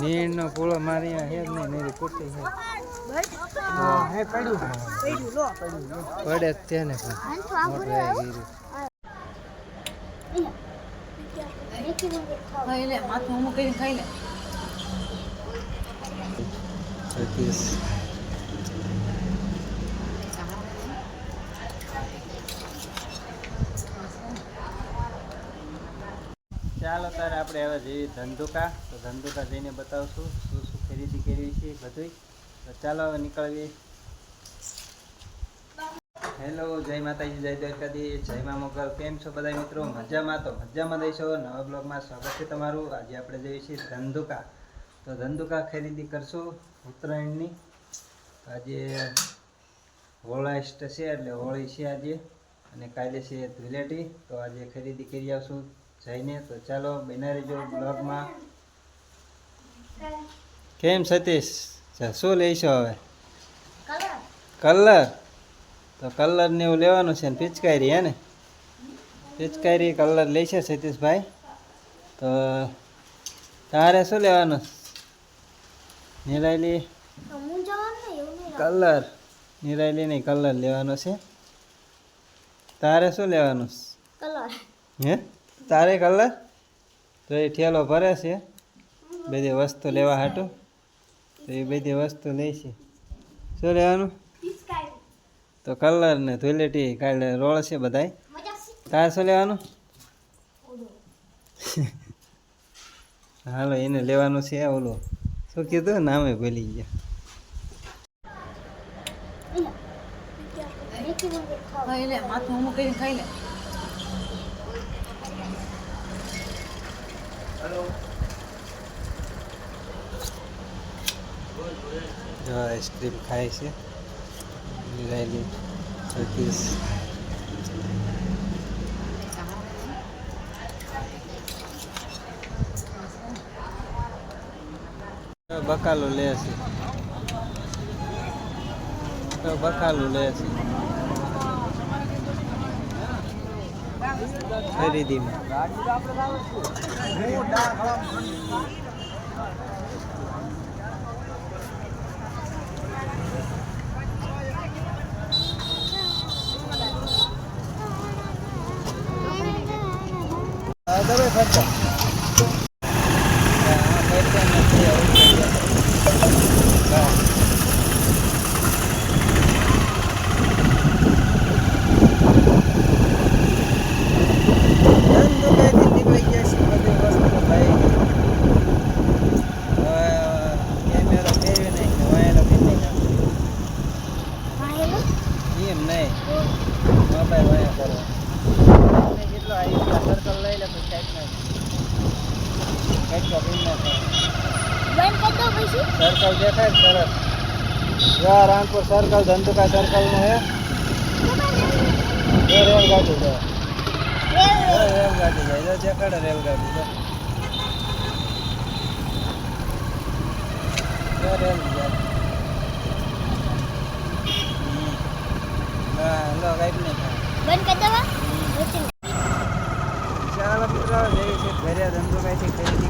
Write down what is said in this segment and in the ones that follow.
નીણ નો પૂળો મારી અહીંયા હે જ નહીં નીરી કુટી છે. હા, હે પડ્યું પડે જ છે ને પણ. મોટું માથું ખાઈ લે સતીશ ચાલો તારે આપણે હવે જઈએ ધંધુકા. તો ધંધુકા જઈને બતાવશું શું શું ખરીદી કરી છે બધું તો ચાલો હવે નીકળીએ. હેલો, જય માતાજી, જય દ્વારકાધી જય મા મોગલ. કેમ છો બધા મિત્રો? મજામાં? તો મજામાં દઈશો નવા બ્લોગમાં સ્વાગત છે તમારું. આજે આપણે જઈએ છીએ ધંધુકા. તો ધંધુકા ખરીદી કરશું ઉત્તરાયણની. આજે હોળાષ્ટ છે, એટલે હોળી છે આજે. અને કાલે છે ધુલેટી તો આજે ખરીદી કરી આવશું. જઈને તો ચાલો બના રહેજો બ્લોગમાં. કેમ સતીશ? શું લઈશો હવે? કલર. તો કલર ને એવું લેવાનું છે ને પિચકારી હે ને? પિચકારી કલર લેશે સતીશભાઈ. તો તારે શું લેવાનું? નિરાયલી? કલર નિરાયલી નહીં કલર. લેવાનો છે. તારે શું લેવાનું? હે? તારે કલર તો એ ઠેલો ભરે છે. બધી વસ્તુ લેવા હાટું. તો એ બધી વસ્તુ લઈશે શું લેવાનું? તો કલર ને ધુલેટી કાલે રોળ છે બધાય. તારે શું લેવાનું? હાલો, એને લેવાનું છે ઓલું. શું કીધું? નામે ભૂલી ગયા. ખાઈ લે, માથું અમુક કરીને ખાઈ લે. જો આઈસ્ક્રીમ ખાય છે નિરાયલી સતીશ તો બકાલો લે છે તો બકાલું લે છે ખરીદીમાં હા, તમે ફરતા. હા, ફરતા નથી, આવું છે. હા. ધંધુકાઈથી નીકળી ગયા છીએ બધી વસ્તુ ભાઈ હવે કેમેરો ફેરવી નાખ્યો વાયરો ફેરવી નાખ્યો એમ નહીં મોબાઈલ વાયા કરો આપણે જેટલો આવી સર્કલ લઈ લે પછી કાંઈક નહીં કાંઈક ફીર ના સર્કલ દેખાય ને સરસ રાણપુર સર્કલ ધંધુકા સર્કલનું હે. જો રેલગાડી જો જો રેલગાડી જાય જો દેખાડે રેલગાડી रेलगाड़ी જો રેલગાડી. હમ. હા લો કાંઈક નહીં થાય ચાલો મિત્રો જઈએ છીએ ઘરે ધંધો કાંઈથી ખરીદી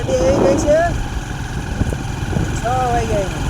ગાડી આવી ગઈ છે. છ વાગ્યા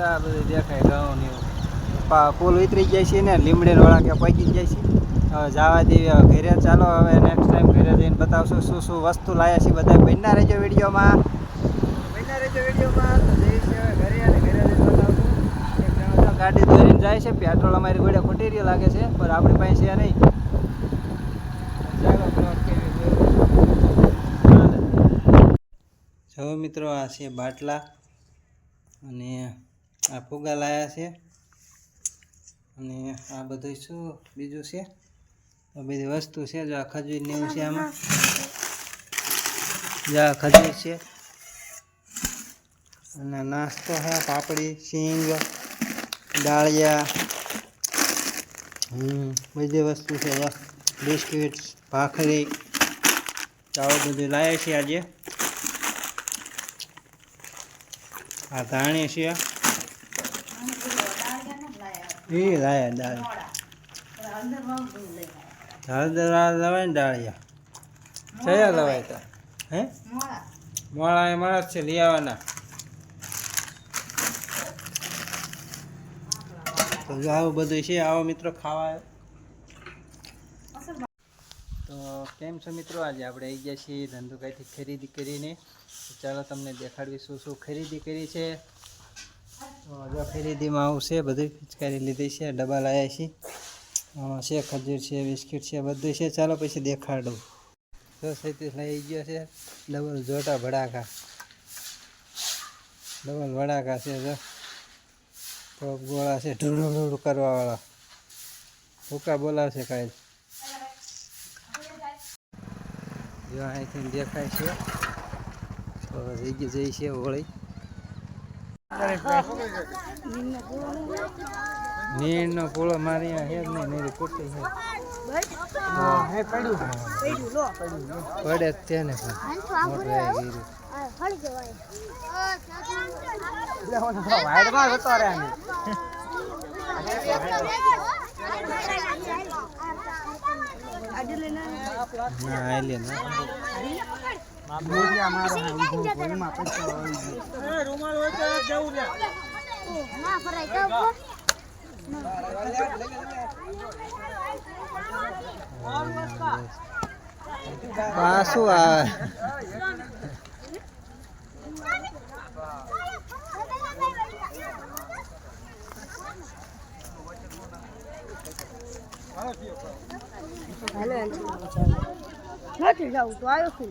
આ દેખાય પુલ ઉતરી જાય છે ને લીમડે વાળા કે પગી જાય છે. હવે જવા દેવી ઘરે ચાલો, હવે નેક્સ્ટ ટાઈમ ઘરે જઈને બતાવશું શું શું વસ્તુ લાયા છે બધા. બનના રહેજો વિડીયોમાં. બનના રહેજો વિડીયોમાં. તો ગાડી દોરીને જાય છે. પેટ્રોલ અમારી ગોળે ખૂટી રહ્યો લાગે છે, પણ આપણી પાસે છે નહીં. ચાલો મિત્રો, આ છે બાટલા. અને આ ફુગા લાયા છે. અને આ બધું શું બીજું છે? આ બધી વસ્તુ છે જો આ ખજૂર નેવું છે આમાં. જો આ ખજૂર છે. અને નાસ્તો છે પાપડી સિંગ ડાળિયા બધી વસ્તુ છે. બિસ્કિટ ભાખરી આવું બધું લાવે છે આજે. આ ધાણી છે. એ લાયા દાળ. હળદર લવાય ને ડાળિયા કયા લવાય તા. હે? મોળા. એ છે લઈ આવવાના. તો આવું બધું છે આવો મિત્રો ખાવા. તો કેમ છો મિત્રો? આજે આપણે આવી ગયા છીએ ધંધુકાઈથી ખરીદી કરીને. ચાલો તમને દેખાડવી શું શું ખરીદી કરી છે. જો ખરીદીમાં આવું છે બધું પિચકારી લીધી છે, ડબ્બા લાવ્યા છે. આમાં છે ખજૂર છે, બિસ્કિટ છે બધું છે. ચાલો પછી દેખાડું. જો સૈતીસ લઈ ગયો છે, ડબલ જોટા ભડાકા. ડબલ ભડાકા છે, જો. ટોપ ગોળા છે ઢૂળું ઢૂળું કરવાવાળા. ભૂકા બોલાવશે કાંઈ. જો અહીંથી દેખાય છે. તો જઈ ગઈ જઈ છે હોળી. નીરનો પૂળો મારી હે જ નહીં નીરી કુટી છે. હે પડે જ તેને પણ. મોટું આવી ગયું. ના આલે પાછું આવે નથી જવું તો આવ્યો છું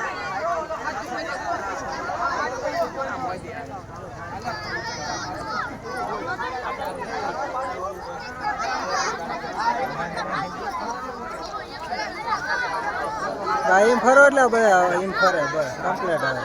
ફરો એટલે બધા એમ ફરે બસ કમ્પ્લેટ આવે